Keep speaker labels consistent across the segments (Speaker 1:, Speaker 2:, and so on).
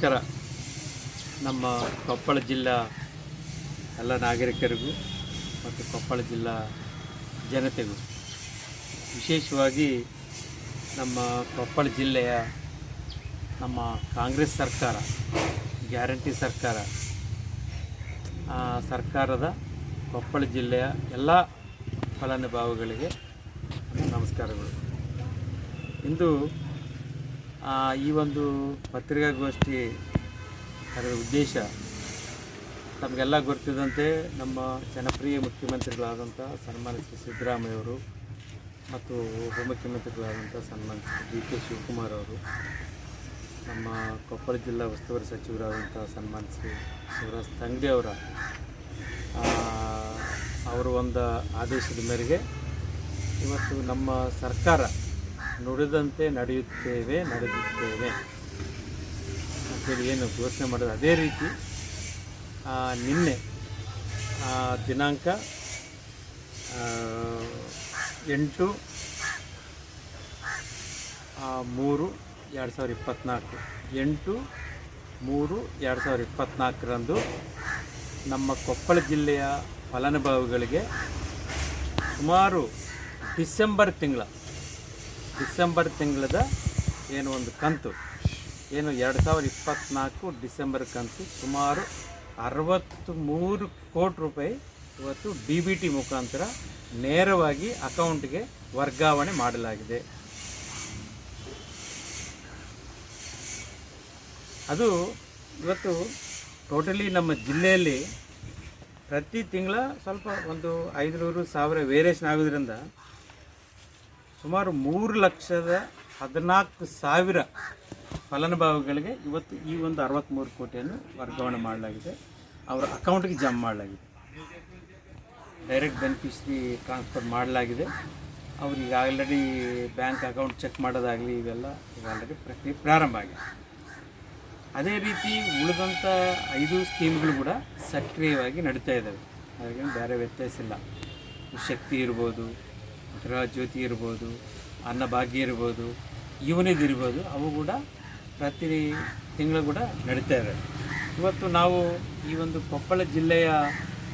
Speaker 1: ನಮಸ್ಕಾರ. ನಮ್ಮ ಕೊಪ್ಪಳ ಜಿಲ್ಲಾ ಎಲ್ಲ ನಾಗರಿಕರಿಗೂ ಮತ್ತು ಕೊಪ್ಪಳ ಜಿಲ್ಲಾ ಜನತೆಗೂ ವಿಶೇಷವಾಗಿ ನಮ್ಮ ಕೊಪ್ಪಳ ಜಿಲ್ಲೆಯ ನಮ್ಮ ಕಾಂಗ್ರೆಸ್ ಸರ್ಕಾರ, ಗ್ಯಾರಂಟಿ ಸರ್ಕಾರ ಸರ್ಕಾರದ ಕೊಪ್ಪಳ ಜಿಲ್ಲೆಯ ಎಲ್ಲ ಫಲಾನುಭವಿಗಳಿಗೆ ನಮಸ್ಕಾರಗಳು. ಇಂದು ಈ ಒಂದು ಪತ್ರಿಕಾಗೋಷ್ಠಿ ಅದರ ಉದ್ದೇಶ ತಮಗೆಲ್ಲ ಗೊತ್ತಿದ್ದಂತೆ ನಮ್ಮ ಜನಪ್ರಿಯ ಮುಖ್ಯಮಂತ್ರಿಗಳಾದಂಥ ಸನ್ಮಾನ್ಯ ಶ್ರೀ ಸಿದ್ದರಾಮಯ್ಯವರು ಮತ್ತು ಉಪಮುಖ್ಯಮಂತ್ರಿಗಳಾದಂಥ ಸನ್ಮಾನ್ಯ ಡಿ ಕೆ ಶಿವಕುಮಾರ್ ಅವರು, ನಮ್ಮ ಕೊಪ್ಪಳ ಜಿಲ್ಲಾ ಉಸ್ತುವಾರಿ ಸಚಿವರಾದಂಥ ಸನ್ಮಾನ್ಯ ಶ್ರೀ ಶಿವರಾಜ್ ತಂಗಡಿ ಅವರು ಅವರ ಒಂದು ಆದೇಶದ ಮೇರೆಗೆ ಇವತ್ತು ನಮ್ಮ ಸರ್ಕಾರ ನುಡಿದಂತೆ ನಡೆಯುತ್ತೇವೆ ನಡೆದಿದ್ದೇವೆ ಅಂತೇಳಿ ಏನು ಘೋಷಣೆ ಮಾಡೋದು ಅದೇ ರೀತಿ ನಿನ್ನೆ ದಿನಾಂಕ ಎಂಟು ಮೂರು, ಎರಡು ಸಾವಿರದ ಇಪ್ಪತ್ತ್ನಾಲ್ಕು ಎಂಟು, ಮೂರು, ಎರಡು ಸಾವಿರದ ಇಪ್ಪತ್ತ್ನಾಲ್ಕರಂದು ನಮ್ಮ ಕೊಪ್ಪಳ ಜಿಲ್ಲೆಯ ಫಲಾನುಭವಿಗಳಿಗೆ ಸುಮಾರು ಡಿಸೆಂಬರ್ ತಿಂಗಳ ಡಿಸೆಂಬರ್ ತಿಂಗಳದ ಏನು ಒಂದು ಕಂತು? ಏನು ಎರಡು ಸಾವಿರದ ಇಪ್ಪತ್ತ್ನಾಲ್ಕು ಡಿಸೆಂಬರ್ ಕಂತು ಸುಮಾರು ಅರವತ್ತು ಮೂರು ಕೋಟಿ ರೂಪಾಯಿ ಇವತ್ತು ಡಿ ಬಿ ಟಿ ಮುಖಾಂತರ ನೇರವಾಗಿ ಅಕೌಂಟ್ಗೆ ವರ್ಗಾವಣೆ ಮಾಡಲಾಗಿದೆ. ಅದು ಇವತ್ತು ಟೋಟಲಿ ನಮ್ಮ ಜಿಲ್ಲೆಯಲ್ಲಿ ಪ್ರತಿ ತಿಂಗಳ ಸ್ವಲ್ಪ ಒಂದು ಐದುನೂರು ಸಾವಿರ ವೇರಿಯೇಷನ್ ಆಗೋದ್ರಿಂದ ಸುಮಾರು ಮೂರು ಲಕ್ಷದ ಹದಿನಾಲ್ಕು ಸಾವಿರ ಫಲಾನುಭವಿಗಳಿಗೆ ಇವತ್ತು ಈ ಒಂದು ಅರವತ್ತ್ಮೂರು ಕೋಟಿಯನ್ನು ವರ್ಗಾವಣೆ ಮಾಡಲಾಗಿದೆ. ಅವರ ಅಕೌಂಟ್ಗೆ ಜಮಾ ಮಾಡಲಾಗಿದೆ. ಡೈರೆಕ್ಟ್ ಬೆನಿಫಿಷರಿ ಟ್ರಾನ್ಸ್ಫರ್ ಮಾಡಲಾಗಿದೆ. ಅವ್ರಿಗೆ ಆಲ್ರೆಡಿ ಬ್ಯಾಂಕ್ ಅಕೌಂಟ್ ಚೆಕ್ ಮಾಡೋದಾಗಲಿ ಇವೆಲ್ಲ ಈಗ ಆಲ್ರೆಡಿ ಪ್ರಕ್ರಿಯೆ ಪ್ರಾರಂಭ ಆಗಿದೆ. ಅದೇ ರೀತಿ ಉಳಿದಂಥ ಐದು ಸ್ಕೀಮ್ಗಳು ಕೂಡ ಸಕ್ರಿಯವಾಗಿ ನಡೀತಾ ಇದ್ದಾವೆ. ಅದಕ್ಕೆ ಬೇರೆ ವ್ಯತ್ಯಾಸ ಇಲ್ಲ. ಶಕ್ತಿ ಇರ್ಬೋದು ಗೃಹ ಜ್ಯೋತಿ ಇರ್ಬೋದು ಅನ್ನಭಾಗ್ಯ ಇರ್ಬೋದು ಇವನಿದು ಇರ್ಬೋದು, ಅವು ಕೂಡ ಪ್ರತಿ ತಿಂಗಳು ಕೂಡ ನಡೀತಾ ಇವತ್ತು ನಾವು ಈ ಒಂದು ಕೊಪ್ಪಳ ಜಿಲ್ಲೆಯ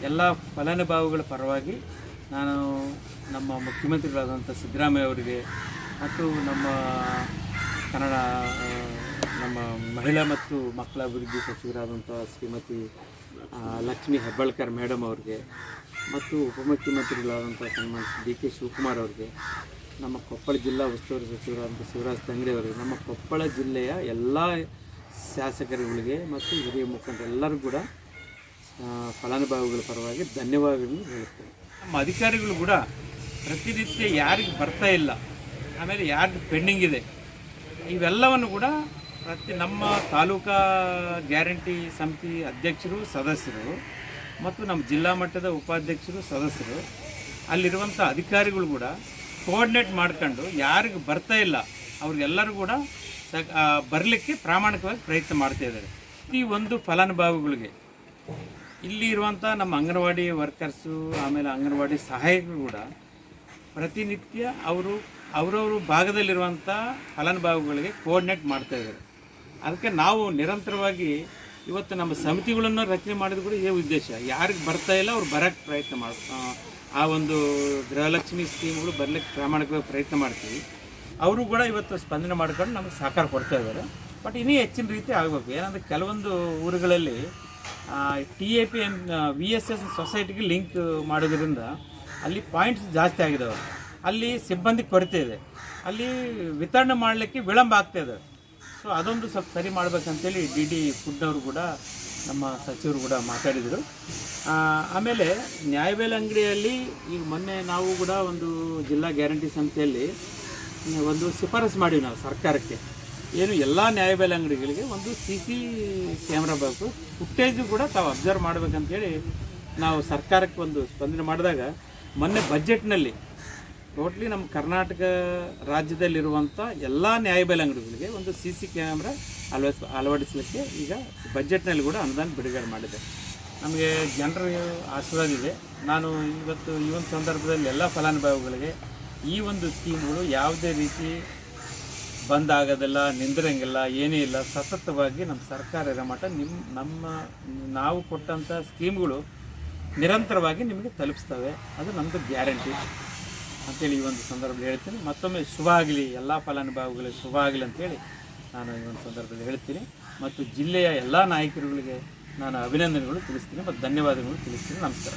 Speaker 1: ಎಲ್ಲ ಫಲಾನುಭವಿಗಳ ಪರವಾಗಿ ನಾನು ನಮ್ಮ ಮುಖ್ಯಮಂತ್ರಿಗಳಾದಂಥ ಸಿದ್ದರಾಮಯ್ಯ ಅವರಿಗೆ ಮತ್ತು ನಮ್ಮ ಕನ್ನಡ ನಮ್ಮ ಮಹಿಳಾ ಮತ್ತು ಮಕ್ಕಳ ಅಭಿವೃದ್ಧಿ ಸಚಿವರಾದಂಥ ಶ್ರೀಮತಿ ಲಕ್ಷ್ಮೀ ಹೆಬ್ಬಾಳ್ಕರ್ ಮೇಡಮ್ ಅವ್ರಿಗೆ ಮತ್ತು ಉಪಮುಖ್ಯಮಂತ್ರಿಗಳಾದಂಥ ಸನ್ಮಾನ ಡಿ ಕೆ ಶಿವಕುಮಾರ್ ಅವ್ರಿಗೆ, ನಮ್ಮ ಕೊಪ್ಪಳ ಜಿಲ್ಲಾ ಉಸ್ತುವಾರಿ ಸಚಿವರಾದಂಥ ಶಿವರಾಜ್ ತಂಗಡಿ ಅವರಿಗೆ, ನಮ್ಮ ಕೊಪ್ಪಳ ಜಿಲ್ಲೆಯ ಎಲ್ಲ ಶಾಸಕರುಗಳಿಗೆ ಮತ್ತು ಹಿರಿಯ ಮುಖಂಡರು ಎಲ್ಲರೂ ಕೂಡ ಫಲಾನುಭವಿಗಳ ಪರವಾಗಿ ಧನ್ಯವಾದಗಳನ್ನು ಹೇಳುತ್ತೇವೆ ನಮ್ಮ ಅಧಿಕಾರಿಗಳು ಕೂಡ ಪ್ರತಿನಿತ್ಯ ಯಾರಿಗೆ ಬರ್ತಾ ಇಲ್ಲ, ಆಮೇಲೆ ಯಾರಿಗೆ ಪೆಂಡಿಂಗ್ ಇದೆ, ಇವೆಲ್ಲವನ್ನು ಕೂಡ ಪ್ರತಿ ನಮ್ಮ ತಾಲೂಕಾ ಗ್ಯಾರಂಟಿ ಸಮಿತಿ ಅಧ್ಯಕ್ಷರು, ಸದಸ್ಯರು ಮತ್ತು ನಮ್ಮ ಜಿಲ್ಲಾ ಮಟ್ಟದ ಉಪಾಧ್ಯಕ್ಷರು, ಸದಸ್ಯರು ಅಲ್ಲಿರುವಂಥ ಅಧಿಕಾರಿಗಳು ಕೂಡ ಕೋಆರ್ಡಿನೇಟ್ ಮಾಡ್ಕೊಂಡು ಯಾರಿಗೆ ಬರ್ತಾ ಇಲ್ಲ, ಅವ್ರಿಗೆಲ್ಲರೂ ಕೂಡ ಬರಲಿಕ್ಕೆ ಪ್ರಾಮಾಣಿಕವಾಗಿ ಪ್ರಯತ್ನ ಮಾಡ್ತಾ ಇದ್ದಾರೆ. ಈ ಒಂದು ಫಲಾನುಭವಿಗಳಿಗೆ, ಇಲ್ಲಿ ಇರುವಂಥ ನಮ್ಮ ಅಂಗನವಾಡಿ ವರ್ಕರ್ಸು ಆಮೇಲೆ ಅಂಗನವಾಡಿ ಸಹಾಯಕರು ಕೂಡ ಪ್ರತಿನಿತ್ಯ ಅವರು, ಅವರವರು ಭಾಗದಲ್ಲಿರುವಂಥ ಫಲಾನುಭವಿಗಳಿಗೆ ಕೋಆರ್ಡಿನೇಟ್ ಮಾಡ್ತಾ ಇದ್ದಾರೆ. ಅದಕ್ಕೆ ನಾವು ನಿರಂತರವಾಗಿ ಇವತ್ತು ನಮ್ಮ ಸಮಿತಿಗಳನ್ನು ರಚನೆ ಮಾಡಿದ ಕೂಡ ಇದೇ ಉದ್ದೇಶ. ಯಾರಿಗೆ ಬರ್ತಾ ಇಲ್ಲ ಅವ್ರು ಬರೋಕ್ಕೆ ಪ್ರಯತ್ನ ಮಾಡ ಆ, ಒಂದು ಗೃಹಲಕ್ಷ್ಮಿ ಸ್ಕೀಮ್ಗಳು ಬರಲಿಕ್ಕೆ ಪ್ರಾಮಾಣಿಕವಾಗಿ ಪ್ರಯತ್ನ ಮಾಡ್ತೀವಿ. ಅವರು ಕೂಡ ಇವತ್ತು ಸ್ಪಂದನೆ ಮಾಡ್ಕೊಂಡು ನಮಗೆ ಸಹಕಾರ ಕೊಡ್ತಾ ಇದ್ದಾರೆ. ಬಟ್ ಇನ್ನೂ ಹೆಚ್ಚಿನ ರೀತಿ ಆಗಬೇಕು. ಏನಂದರೆ ಕೆಲವೊಂದು ಊರುಗಳಲ್ಲಿ T A P N V S S ಸೊಸೈಟಿಗೆ ಲಿಂಕ್ ಮಾಡೋದ್ರಿಂದ ಅಲ್ಲಿ ಪಾಯಿಂಟ್ಸ್ ಜಾಸ್ತಿ ಆಗಿದ್ದಾವೆ ಅಲ್ಲಿ ಸಿಬ್ಬಂದಿ ಕೊರತೆ ಇದೆ. ಅಲ್ಲಿ ವಿತರಣೆ ಮಾಡಲಿಕ್ಕೆ ವಿಳಂಬ ಆಗ್ತಾ ಸೊ ಅದೊಂದು ಸ್ವಲ್ಪ ಸರಿ ಮಾಡ್ಬೇಕಂತೇಳಿ ಡಿ ಡಿ ಫುಡ್ ಅವರು ಕೂಡ ನಮ್ಮ ಸಚಿವರು ಕೂಡ ಮಾತಾಡಿದರು. ಆಮೇಲೆ ನ್ಯಾಯಬೆಲೆ ಅಂಗಡಿಯಲ್ಲಿ ಈಗ ಮೊನ್ನೆ ನಾವು ಕೂಡ ಒಂದು ಜಿಲ್ಲಾ ಗ್ಯಾರಂಟಿ ಸಮಿತಿಯಲ್ಲಿ ಒಂದು ಶಿಫಾರಸು ಮಾಡಿವಿ ನಾವು ಸರ್ಕಾರಕ್ಕೆ. ಏನು ಎಲ್ಲ ನ್ಯಾಯಬೆಲೆ ಅಂಗಡಿಗಳಿಗೆ ಒಂದು ಸಿ ಸಿ ಕ್ಯಾಮ್ರಾ ಬೇಕು. ಫುಟೇಜು ಕೂಡ ತಾವು ಅಬ್ಸರ್ವ್ ಮಾಡ್ಬೇಕಂತೇಳಿ ನಾವು ಸರ್ಕಾರಕ್ಕೆ ಒಂದು ಸ್ಪಂದನೆ ಮಾಡಿದಾಗ ಮೊನ್ನೆ ಬಜೆಟ್ನಲ್ಲಿ ಟೋಟ್ಲಿ ನಮ್ಮ ಕರ್ನಾಟಕ ರಾಜ್ಯದಲ್ಲಿರುವಂಥ ಎಲ್ಲ ನ್ಯಾಯಬೆಲೆ ಅಂಗಡಿಗಳಿಗೆ ಒಂದು ಸಿ ಸಿ ಕ್ಯಾಮ್ರಾ ಅಳವಡಿಸ್, ಅಳವಡಿಸಲಿಕ್ಕೆ ಈಗ ಬಜೆಟ್ನಲ್ಲಿ ಕೂಡ ಅನುದಾನ ಬಿಡುಗಡೆ ಮಾಡಿದೆ. ನಮಗೆ ಜನರ ಆಶೀರ್ವಾದ ಇದೆ. ನಾನು ಇವತ್ತು ಈ ಒಂದು ಸಂದರ್ಭದಲ್ಲಿ ಎಲ್ಲ ಫಲಾನುಭವಿಗಳಿಗೆ ಈ ಒಂದು ಸ್ಕೀಮ್ಗಳು ಯಾವುದೇ ರೀತಿ ಬಂದ್ ಆಗೋದಿಲ್ಲ, ನಿಂದಿರಂಗಿಲ್ಲ, ಏನೇ ಇಲ್ಲ, ಸತತವಾಗಿ ನಮ್ಮ ಸರ್ಕಾರ ಇರೋ ಮಟ್ಟ ನಿಮ್ಮ ನಮ್ಮ, ನಾವು ಕೊಟ್ಟಂಥ ಸ್ಕೀಮ್ಗಳು ನಿರಂತರವಾಗಿ ನಿಮಗೆ ತಲುಪಿಸ್ತವೆ. ಅದು ನಮ್ಮದು ಗ್ಯಾರಂಟಿ. ಅಂತೇಳಿ ಈ ಒಂದು ಸಂದರ್ಭದಲ್ಲಿ ಹೇಳ್ತೀನಿ. ಮತ್ತೊಮ್ಮೆ ಶುಭ ಆಗಲಿ, ಎಲ್ಲ ಫಲಾನುಭವಿಗಳಿಗೆ ಶುಭ ಆಗಲಿ ಅಂತೇಳಿ ನಾನು ಈ ಒಂದು ಸಂದರ್ಭದಲ್ಲಿ ಹೇಳ್ತೀನಿ. ಮತ್ತು ಜಿಲ್ಲೆಯ ಎಲ್ಲ ನಾಯಕರುಗಳಿಗೆ ನಾನು ಅಭಿನಂದನೆಗಳು ತಿಳಿಸ್ತೀನಿ ಮತ್ತು ಧನ್ಯವಾದಗಳು ತಿಳಿಸ್ತೀನಿ. ನಮಸ್ಕಾರ.